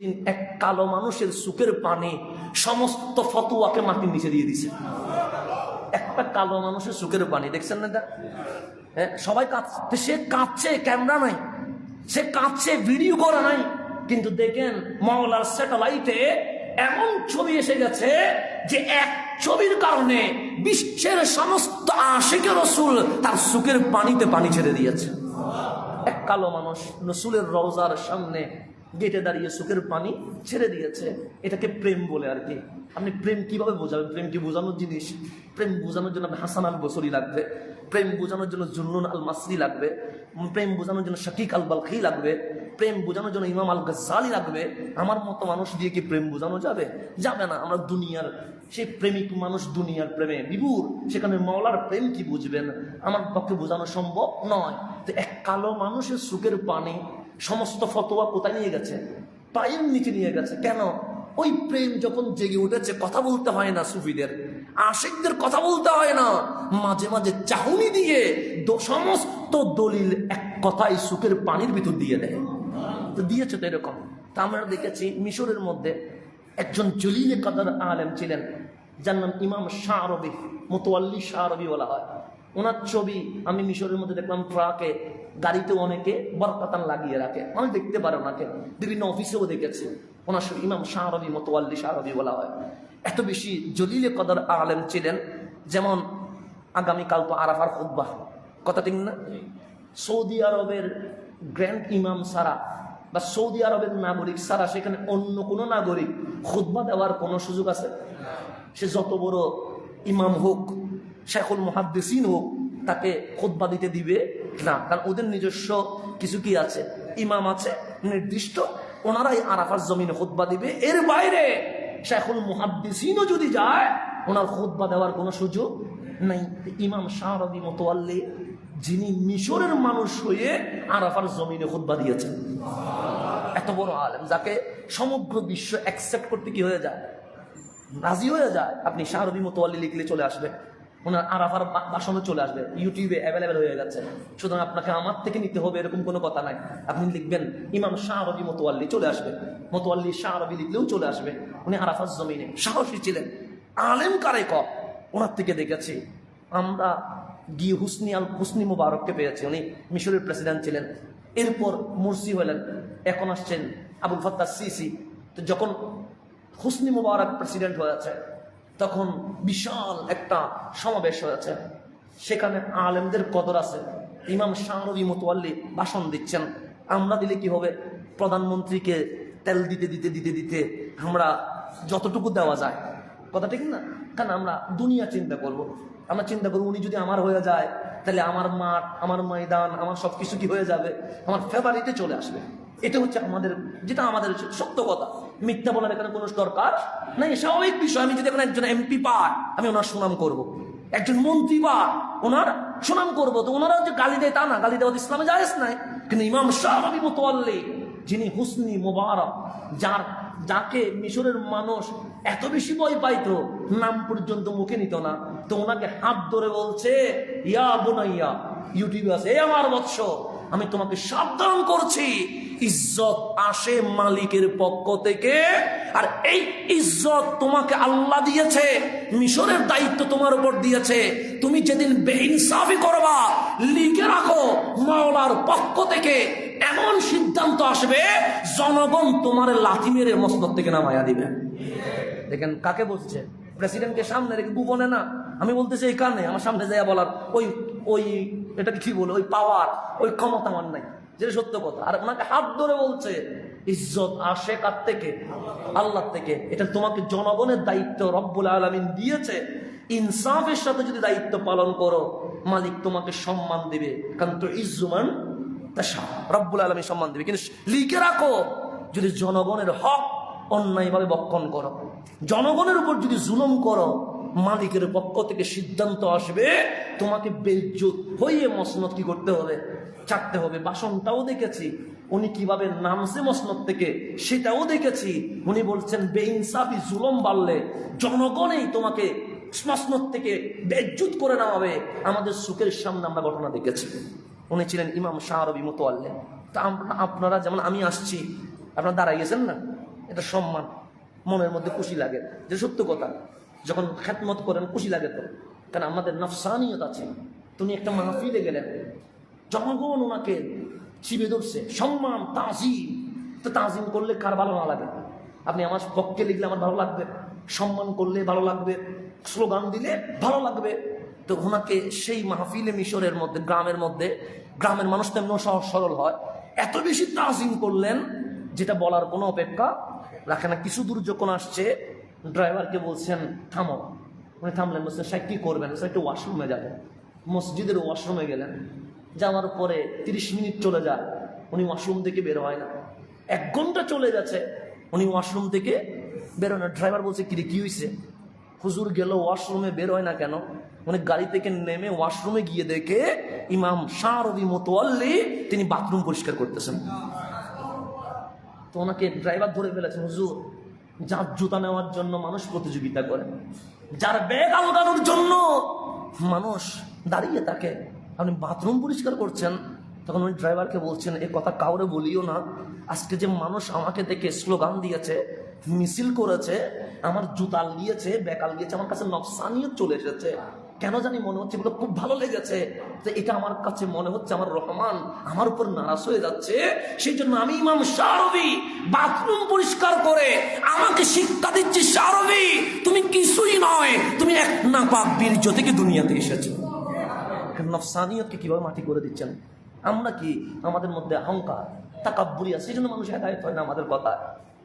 এক কালো মানুষের সুখের পানি সমস্ত ফতুয়াকে মাটির নিচে দিয়ে দিছে। একটা কালো মানুষের সুখের পানি, দেখছেন না হ্যাঁ সবাই কাঁদছে, সে কাঁদছে, ক্যামেরা নাই। সে কাঁদছে, ভিডিও করা নাই। কিন্তু দেখেন মহলার স্যাটেলাইটে এমন ছবি এসে গেছে যে এক ছবির কারণে বিশ্বের সমস্ত আশিকে রসুল তার সুখের পানিতে পানি ছেড়ে দিয়েছে। এক কালো মানুষ রসুলের রওজার সামনে গেটে দাঁড়িয়ে সুখের পানি ছেড়ে দিয়েছে। এটাকে প্রেম বলে আর কি। আপনি প্রেম কীভাবে বোঝাবেন? প্রেম কি বোঝানোর জিনিস? প্রেম বোঝানোর জন্য হাসান আল বসরি লাগবে। প্রেম বোঝানোর জন্য জুন্নুন আল মাসরি লাগবে। প্রেম বোঝানোর জন্য শাকিক আল বালখি লাগবে। প্রেম বোঝানোর জন্য ইমাম আল গজ্জালি লাগবে। আমার মতো মানুষ দিয়ে কি প্রেম বোঝানো যাবে? যাবে না। আমরা দুনিয়ার সেই প্রেমিক মানুষ দুনিয়ার প্রেমে বিভুর। সেখানে মাওলার প্রেম কি বুঝবেন? আমার পক্ষে বোঝানো সম্ভব নয়। তো এক কালো মানুষের সুখের পানি সমস্ত ফতোয়া কোথায় নিয়ে গেছে? পায়ের নিচে নিয়ে গেছে। কেন? ওই প্রেম যখন জেগে উঠেছে, কথা বলতে হয় না সুফিদের। আশিকদের কথা বলতে হয় না। মাঝে মাঝে চাহুনি দিয়ে সমস্ত দলিল এক কথাই সুখের পানির ভিতর দিয়ে দেয়। তো দিয়েছে তো এরকম। তা আমরা দেখেছি মিশরের মধ্যে একজন জলিলে কাদার আলেম ছিলেন। যার নাম ইমাম শাহ রবি মোতোয়াল্লি শাহ রবি বলা হয়। ওনার ছবি আমি মিশরের মধ্যে দেখলাম ট্রাকে গাড়িতে অনেকে বরকাতান লাগিয়ে রাখে। অনেক দেখতে পারে ওনাকে। বিভিন্ন অফিসেও দেখেছে। ওনার সব ইমাম শাহ রবি মোতোয়াল্লি শাহ রবি বলা হয়। এত বেশি জলিলে কদর আলেম ছিলেন যেমন আগামীকাল তো আরাফার খুদ্বাহ কথা ঠিক না? সৌদি আরবের গ্র্যান্ড ইমাম সারা বা সৌদি আরবের নাগরিক সারা সেখানে অন্য কোনো নাগরিক খুদ্া দেওয়ার কোনো সুযোগ আছে? সে যত বড় ইমাম হোক শেখুল মহাদ্দেসিন হোক তাকে খুদ্া দিতে দিবে। না, কারণ ওদের নিজস্ব কিছু কি আছে? ইমাম আছে, নির্দিষ্ট। ওনারাই আরাফার জমিনে খুদ্া দিবে। এর বাইরে শেখুল মহাদ্দেসিনও যদি যায়, ওনার খুদ্া দেওয়ার কোনো সুযোগ নাই। ইমাম শাহ রবি মতোয়াল্লি যিনি মিশরের মানুষ হয়ে আরাফার জমিনে খুদ্া দিয়েছেন। এত বড় আলেম, যাকে সমগ্র বিশ্ব অ্যাকসেপ্ট করতে কি হয়ে যায়? রাজি হয়ে যায়। আপনি শাহরবি মোতোয়ালি লিখলে চলে আসবে ওনার আরাফার বা- চলে আসবে ইউটিউবে অ্যাভেলেবেল হয়ে যাচ্ছে সুতরাং আপনাকে আমার থেকে নিতে হবে এরকম কোনো কথা নাই। আপনি লিখবেন, ইমাম শাহরবি মোতোয়াল্লি চলে আসবে। মোতোয়াল্লি শাহরবি লিখলেও চলে আসবে। উনি আরাফার জমিনে সাহসী ছিলেন। আলেম কারে ক? ওনার থেকে দেখেছি। আমরা গিয়ে হুসনি আল হুসনি মুবারককে পেয়েছি। উনি মিশরের প্রেসিডেন্ট ছিলেন। এরপর মুরসি হলেন। এখন আসছেন আবুল ফত্তা সিসি। তো যখন হুসনি মুবারক প্রেসিডেন্ট হয়েছে তখন বিশাল একটা সমাবেশ হয়েছে। সেখানে আলেমদের কদর আছে। ইমাম শাহরবি মতোয়াল্লি ভাষণ দিচ্ছেন। আমরা দিলে কি হবে? প্রধানমন্ত্রীকে তেল দিতে দিতে দিতে দিতে আমরা যতটুকু দেওয়া যায়। কথা ঠিক না? কারণ আমরা দুনিয়া চিন্তা করব। আমরা চিন্তা করব, উনি যদি আমার হয়ে যায়, তাহলে আমার মাঠ, আমার ময়দান, আমার সব কিছু কি হয়ে যাবে? আমার ফেভারিটে চলে আসবে। এটা হচ্ছে আমাদের, যেটা আমাদের সত্য কথা। মিথ্যা বলার এখানে কোনো দরকার? নাই, স্বাভাবিক বিষয়, আমি যদি এখন একজন এমপি পাই আমি ওনার সুনাম করব। একজন মন্ত্রী পাই ওনার সুনাম করব। তো ওনারা যে গালি দেয় তা না, গালি দেওয়া ইসলামে জায়েজ নাই। কিন্তু ইমাম শাহ রবি মোতোয়াল্লি যিনি হুসনি মোবারক, যার, যাকে মিশরের মানুষ এত বেশি ভয় পাইতো, নাম পর্যন্ত মুখে নিত না। তো ওনাকে হাত ধরে বলছে, ইয়া বোনাইয়া, ইউটিউবে আছে, এ আমার বৎস, আমি তোমাকে সাবধান করছি। ইজ্জত আসে মালিকের পক্ষ থেকে। আর এই ইজ্জত তোমাকে আল্লাহ দিয়েছে, মিশরের দায়িত্ব তোমার উপর দিয়েছে। তুমি যেদিন বেইনসাফি করবা, লিখে রাখো মাওলার পক্ষ থেকে। এমন সিদ্ধান্ত আসবে, জনগণ তোমার লাথি মেরে মসনদ থেকে নামাইয়া দিবে। দেখেন, কাকে বলছে? প্রেসিডেন্টকে সামনে রেখে গোপনে না? আমি বলতেছি, এই কারণে? আমার সামনে যাইয়া বলার, ওই ওই, এটা কি বলে? ওই পাওয়ার ওই ক্ষমতা আমার নাই। যেটা সত্য কথা। আর ওনাকে হাত ধরে বলছে, ইজ্জত আসে কার থেকে? আল্লাহ থেকে। এটা তোমাকে জনগণের দায়িত্ব, রব্বুল আলমিন দিয়েছে। ইনসাফের সাথে যদি দায়িত্ব পালন করো, মালিক তোমাকে সম্মান দিবে। কারণ তো ইজ্জুমান রব্বুল আলমী সম্মান দিবে। কিন্তু লিখে রাখো, যদি জনগণের হক অন্যায়ভাবে বক্ষণ করো। জনগণের উপর যদি জুলুম করো, মালিকের পক্ষ থেকে সিদ্ধান্ত আসবে, তোমাকে বেজ্জুত হয়ে মসনত কি করতে হবে, চাটতে হবে। বাসনটাও দেখেছি, উনি কীভাবে নামছে মসনত থেকে, সেটাও দেখেছি। উনি বলছেন, বেইনসাফি, জুলম বাড়লে জনগণেই তোমাকে মসনদ থেকে বেজ্জুত করে নামাবে। আমাদের সুখের সামনে আমরা ঘটনা দেখেছি। উনি ছিলেন ইমাম শাহ মতো মোতোয়াল্লে তা আপনারা যেমন আমি আসছি, আপনারা দাঁড়াই গেছেন না? এটা সম্মান। মনের মধ্যে খুশি লাগে। যে সত্য কথা, যখন খ্যাতমত করেন, খুশি লাগে তো। কারণ আমাদের নফসানিয়ত আছে। তুমি একটা মাহফিলে গেলেন, জনগণ ওনাকে চিবে ধরছে। সম্মান, তাজিম। তো তাজিম করলে কার ভালো না লাগে? আপনি আমার পক্ষে লিখলে আমার ভালো লাগবে? সম্মান করলে ভালো লাগবে? স্লোগান দিলে ভালো লাগবে? তো ওনাকে সেই মাহফিলে, মিশরের মধ্যে, গ্রামের মধ্যে, গ্রামের মানুষ তেমন সহজ সরল হয়। এত বেশি তাজিম করলেন যেটা বলার কোনো অপেক্ষা রাখে না। কিছু দূর যখন আসছে, ড্রাইভারকে বলছেন, থামো। উনি থামলেন, বলছেন, সাহেব, কী করবেন? স্যার একটু ওয়াশরুমে যাবেন মসজিদের ওয়াশরুমে গেলেন। যাওয়ার পরে তিরিশ মিনিট চলে যায়, উনি ওয়াশরুম থেকে বের হয় না। এক ঘণ্টা চলে যাচ্ছে, উনি ওয়াশরুম থেকে বের হয় না। ড্রাইভার বলছে, কিরে, কী হয়েছে হুজুর গেল, ওয়াশরুমে বের হয় না কেন? উনি গাড়ি থেকে নেমে ওয়াশরুমে গিয়ে দেখে ইমাম শাহ রবি মোতোয়াল্লি তিনি বাথরুম পরিষ্কার করতেছেন। তো ওনাকে ড্রাইভার ধরে ফেলেছেন, হুজুর, যার জুতা নেওয়ার জন্য মানুষ প্রতিযোগিতা করে, যার ব্যাগ আলগানোর জন্য মানুষ দাঁড়িয়ে থাকে। আপনি বাথরুম পরিষ্কার করছেন, তখন ওই ড্রাইভারকে বলছেন, এ কথা কাউরে বলিও না। আজকে যে মানুষ আমাকে দেখে স্লোগান দিয়েছে, মিছিল করেছে, আমার জুতা লিয়েছে বেকাল গিয়েছে আমার কাছে নকশানিয়ে চলে এসেছে। কেন জানি মনে হচ্ছে এগুলো খুব ভালো লেগেছে যে এটা আমার কাছে মনে হচ্ছে আমার রহমান আমার উপর নারাজ হয়ে যাচ্ছে। সেই জন্য আমি ইমাম শাহরবি বাথরুম পরিষ্কার করে আমাকে শিক্ষা দিচ্ছি শাহরবি তুমি কিছুই নয়, তুমি এক না পাক বীর্য থেকে দুনিয়াতে এসেছ। নফসানিয়তকে কীভাবে মাটি করে দিচ্ছেন? আমরা কি আমাদের মধ্যে অহংকার তাকাব্বুরি আছে? সেই জন্য মানুষ হেদায়ত হয় না আমাদের কথা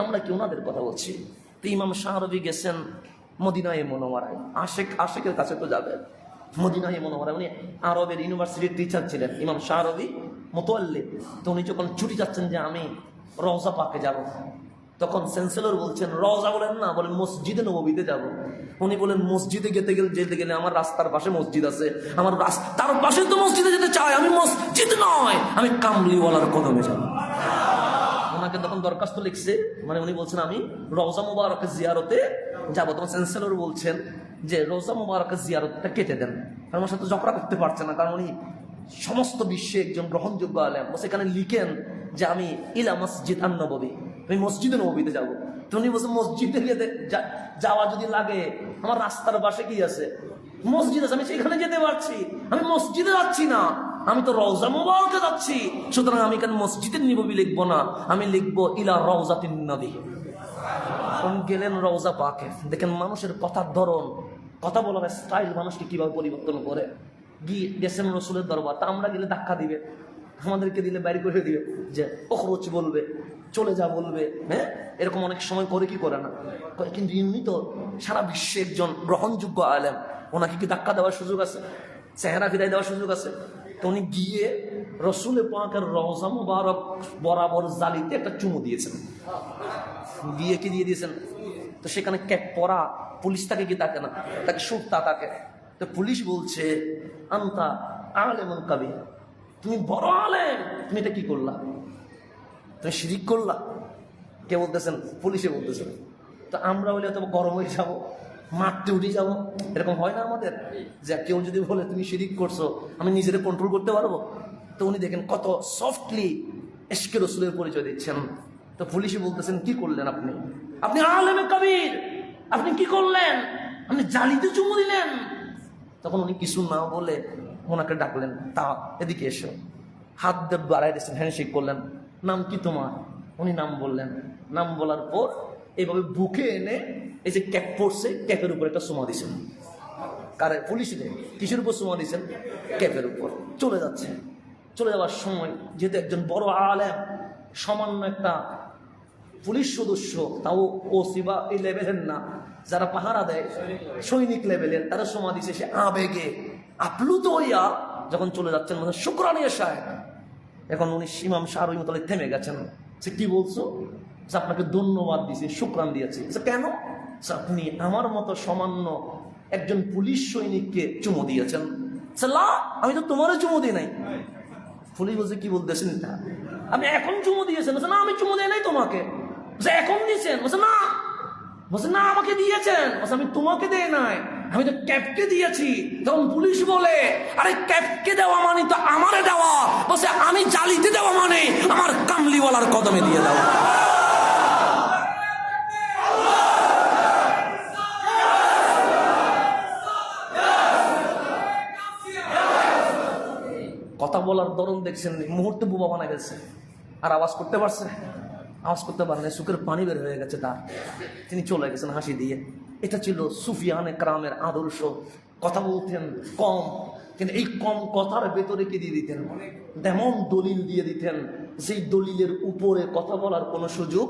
আমরা কি ওনাদের কথা বলছি? তো ইমাম শাহরবি গেছেন মদিনায় মনোমারায় আশেক, আশেকের কাছে তো যাবেন। মদিনায় মনোয়ারায় উনি আরবের ইউনিভার্সিটির টিচার ছিলেন, ইমাম শাহরবি মোতোয়াল্লি তো উনি যখন ছুটি যাচ্ছেন যে আমি রওজা পাকে যাব, তখন চ্যান্সেলর বলছেন, রওজা বলেন না, বলেন মসজিদে নবীতে যাব। উনি বলেন, মসজিদে যেতে গেলে যেতে গেলে আমার রাস্তার পাশে মসজিদ আছে। আমার রাস্তার পাশে তো মসজিদে যেতে চাই আমি মসজিদ নয়, আমি কামলিওয়ালার কদমে যাব। ওনাকে তখন দরখাস্ত লিখছে। মানে উনি বলছেন, আমি রওজা মুবারকের জিয়ারতে যাব। তখন চ্যান্সেলর বলছেন যে রোজা মুবারকের জিয়ারতটা কেটে দেন। কারণ আমার সাথে ঝগড়া করতে পারছে না, কারণ উনি সমস্ত বিশ্বে একজন গ্রহণযোগ্য আলেম। সেখানে লিখেন যে, আমি ইলা মসজিদ আন্নবী আমি মসজিদে নবীতে যাব। উনি বলছে মসজিদে যাওয়া যদি লাগে, আমার রাস্তার পাশে কি আছে? মসজিদ আছে, আমি সেখানে যেতে পারছি। আমি মসজিদে যাচ্ছি না। আমি তো রওজা মোবারকে যাচ্ছি। সুতরাং আমি কেন মসজিদের নিববি লিখব না? আমি লিখব, ইলা রওজাতিন তখন গেলেন রওজা পাকে? দেখেন মানুষের কথার ধরন। কথা বলার স্টাইল মানুষকে কীভাবে পরিবর্তন করে? গিয়ে গেছেন রসুলের দরবার। তা আমরা গেলে ধাক্কা দিবে। আমাদেরকে দিলে বাইরে করে দিবে। যে অখরচ বলবে, চলে যা বলবে। হ্যাঁ? এরকম অনেক সময় করে কি করে না? কিন্তু ইনি তো সারা বিশ্বে একজন গ্রহণযোগ্য আলেম। ওনাকে কি ধাক্কা দেওয়ার সুযোগ আছে? চেহারা ফিরাই দেওয়ার সুযোগ আছে? তো উনি গিয়ে রসুলের পাকের রওজা মুবারক বরাবর জালিতে একটা চুমু দিয়েছেন। দিয়ে কি দিয়ে দিয়েছেন? তো সেখানে ক্যাপ পরা পুলিশ তাকে কি তাকে না, তাকে সুরতা তাকে। তো পুলিশ বলছে, আন্তা আলেমন কাবি তুমি বড় আলেম, তুমি এটা কি করলা? তুমি শিরিক করলা? কে বলতেছেন? পুলিশে বলতেছেন। তো আমরা হলে তো গরম হয়ে যাব। মারতে উঠে যাব। এরকম হয় না আমাদের? যে কেউ যদি বলে, তুমি শিরিক করছ, আমি নিজের কন্ট্রোল করতে পারব? তো উনি দেখেন কত সফটলি এসকে রসুলের পরিচয় দিচ্ছেন। তো পুলিশে বলতেছেন, কি করলেন আপনি? আপনি আলেমে কবির। আপনি কি করলেন? আপনি জালিতে চুমু দিলেন। তখন উনি কিছু না বলে ওনাকে ডাকলেন, তা, এদিকে এসো। হাত দিয়ে বাড়াই দিয়েছেন হ্যান্ডশেক করলেন। নাম কি তোমার? উনি নাম বললেন। নাম বলার পর এইভাবে বুকে এনে এই যে ক্যাপ পড়ছে, ক্যাপের উপর একটা সোমা দিয়েছেন কারে? পুলিশে। কিসের উপর সোমা দিয়েছেন ক্যাপের উপর। চলে যাচ্ছে। চলে যাওয়ার সময় যেহেতু একজন বড় আলেম, সামান্য একটা পুলিশ সদস্য, তাও ওসি বা এই লেভেলের না, যারা পাহারা দেয়, সৈনিক লেভেলের, তারা সময় দিছে, সে আবেগে আপ্লুত হইয়া যখন চলে যাচ্ছেন মানে শুক্রানি সাহেব এখন উনি ইমাম শাহ রহিমতলে থেমে গেছেন। সে কি বলছো? যে আপনাকে ধন্যবাদ দিয়েছি শুক্রান দিয়েছি। কেন? আপনি আমার মতো সামান্য একজন পুলিশ সৈনিককে চুমো দিয়েছেন। আমি তো তোমারও চুমো দিই নাই। পুলিশ বলছে, কি বলতেছেন এটা? আপনি এখন চুমো দিয়েছেন। না, আমি চুমো দিই নাই তোমাকে। এখন দিয়েছেন? বলছে, না। বলছে, না, আমাকে দিয়েছেন। বলছে, আমি তোমাকে দেই নাই। আমি তো ক্যাপকে দিয়েছি। তখন পুলিশ বলে, আরে ক্যাপকে দেওয়া মানে তো আমারে দেওয়া। বলছে, আমি জালিতে দেওয়া মানে আমার কামলিওয়ালার কদমে দিয়ে দেওয়া বলার ধরন দেখছেন মুহূর্তে বুবা বানা গেছে আর আওয়াজ করতে পারছে আওয়াজ করতে পারেন সুখের পানি বের হয়ে গেছে তার। তিনি চলে গেছেন হাসি দিয়ে। এটা ছিল সুফিয়ানে ক্রামের আদর্শ। কথা বলতেন কম। কিন্তু এই কম কথার ভেতরে কি দিয়ে দিতেন? তেমন দলিল দিয়ে দিতেন। সেই দলিলের উপরে কথা বলার কোনো সুযোগ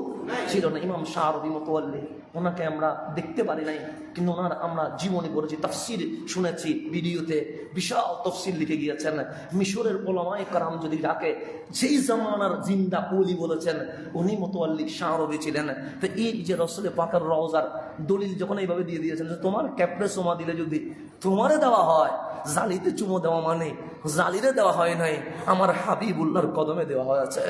ছিল না। ইমাম শাহরদি মতোয়াল্লি, ওনাকে আমরা দেখতে পারি নাই, কিন্তু ওনার আমরা জীবনে পড়েছি, তাফসির শুনেছি, ভিডিওতে বিশাল তফসিল লিখে গিয়েছেন। মিশরের ওলামায় কারাম যদি ডাকে, যেই জামানার জিন্দা পলি বলেছেন, উনি মতোয়াল্লি শাহরবি ছিলেন। তো এই যে রসলে পাকার রওজার দলিল যখন এইভাবে দিয়ে দিয়েছেন তোমার ক্যাপড়ে সোমা দিলে যদি তোমারে দেওয়া হয়, জালিতে চুমো দেওয়া মানে জালিরে দেওয়া হয় নাই, আমার হাবিবুল্লাহর কদমে দেওয়া হয়েছে।